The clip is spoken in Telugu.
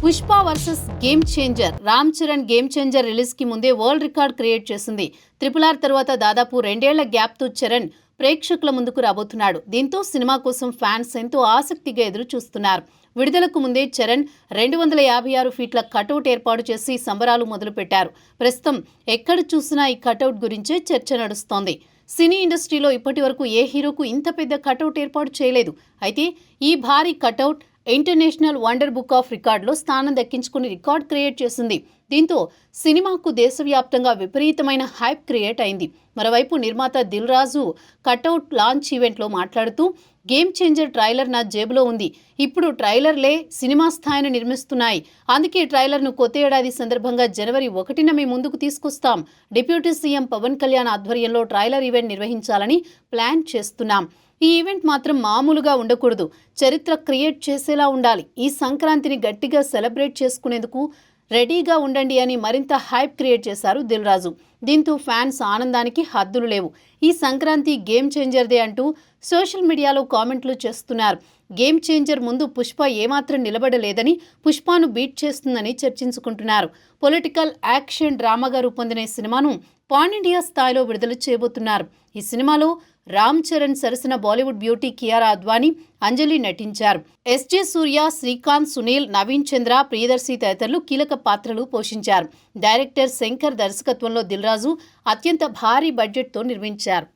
Pushpa versus game changer. Ram Charan game changer రిలీజ్కి ముందే వరల్డ్ రికార్డ్ క్రియేట్ చేసింది. ట్రిపుల్ ఆర్ తర్వాత దాదాపు రెండేళ్ళ గ్యాప్తో చరణ్ ప్రేక్షకుల ముందుకు రాబోతున్నాడు. దీంతో సినిమా కోసం ఫ్యాన్స్ ఎంతో ఆసక్తిగా ఎదురు చూస్తున్నారు విడుదలకు ముందే చరణ్ రెండు వందల యాభై ఆరు ఫీట్ల కటౌట్ ఏర్పాటు చేసి సంబరాలు మొదలుపెట్టారు. ప్రస్తుతం ఎక్కడ చూసినా ఈ కటౌట్ గురించే చర్చ నడుస్తోంది. సినీ ఇండస్ట్రీలో ఇప్పటి వరకు ఏ హీరోకు ఇంత పెద్ద కటౌట్ ఏర్పాటు చేయలేదు. అయితే ఈ భారీ cutout international wonder book of రికార్డులో స్థానం దక్కించుకుని రికార్డ్ క్రియేట్ చేసింది. దీంతో సినిమాకు దేశవ్యాప్తంగా విపరీతమైన హైప్ క్రియేట్ అయింది. మరోవైపు నిర్మాత దిల్ రాజు కటౌట్ లాంచ్ ఈవెంట్లో మాట్లాడుతూ గేమ్ చేంజర్ ట్రైలర్ నా జేబులో ఉంది. ఇప్పుడు ట్రైలర్లే సినిమా స్థాయిని నిర్మిస్తున్నాయి. అందుకే ట్రైలర్ను కొత్త ఏడాది సందర్భంగా జనవరి ఒకటిన మీ ముందుకు తీసుకొస్తాం. డిప్యూటీ సీఎం పవన్ కళ్యాణ్ ఆధ్వర్యంలో ట్రైలర్ ఈవెంట్ నిర్వహించాలని ప్లాన్ చేస్తున్నాం. ఈ ఈవెంట్ మాత్రం మామూలుగా ఉండకూడదు. చరిత్ర క్రియేట్ చేసేలా ఉండాలి. ఈ సంక్రాంతిని గట్టిగా సెలబ్రేట్ చేసుకునేందుకు రెడీగా ఉండండి అని మరింత హైప్ క్రియేట్ చేశారు దిల్ రాజు. దీంతో ఫ్యాన్స్ ఆనందానికి హద్దులు లేవు. ఈ సంక్రాంతి గేమ్ చేంజర్దే అంటూ సోషల్ మీడియాలో కామెంట్లు చేస్తున్నారు. గేమ్ చేంజర్ ముందు పుష్ప ఏమాత్రం నిలబడలేదని పుష్పను బీట్ చేస్తుందని చర్చించుకుంటున్నారు. పొలిటికల్ యాక్షన్ డ్రామాగా రూపొందిన ఈ సినిమాను పాన్ ఇండియా స్థాయిలో విడుదల చేయబోతున్నారు. ఈ సినిమాలో రామ్ చరణ్ సరసన బాలీవుడ్ బ్యూటీ కియారా అద్వానీ అంజలి నటించారు. ఎస్జే సూర్య శ్రీకాంత్ సునీల్ నవీన్ చంద్ర ప్రియదర్శి తదితరులు కీలక పాత్రలు పోషించారు. డైరెక్టర్ శంకర్ దర్శకత్వంలో దిల్ దిల్రాజు అత్యంత భారీ బడ్జెట్తో నిర్మించారు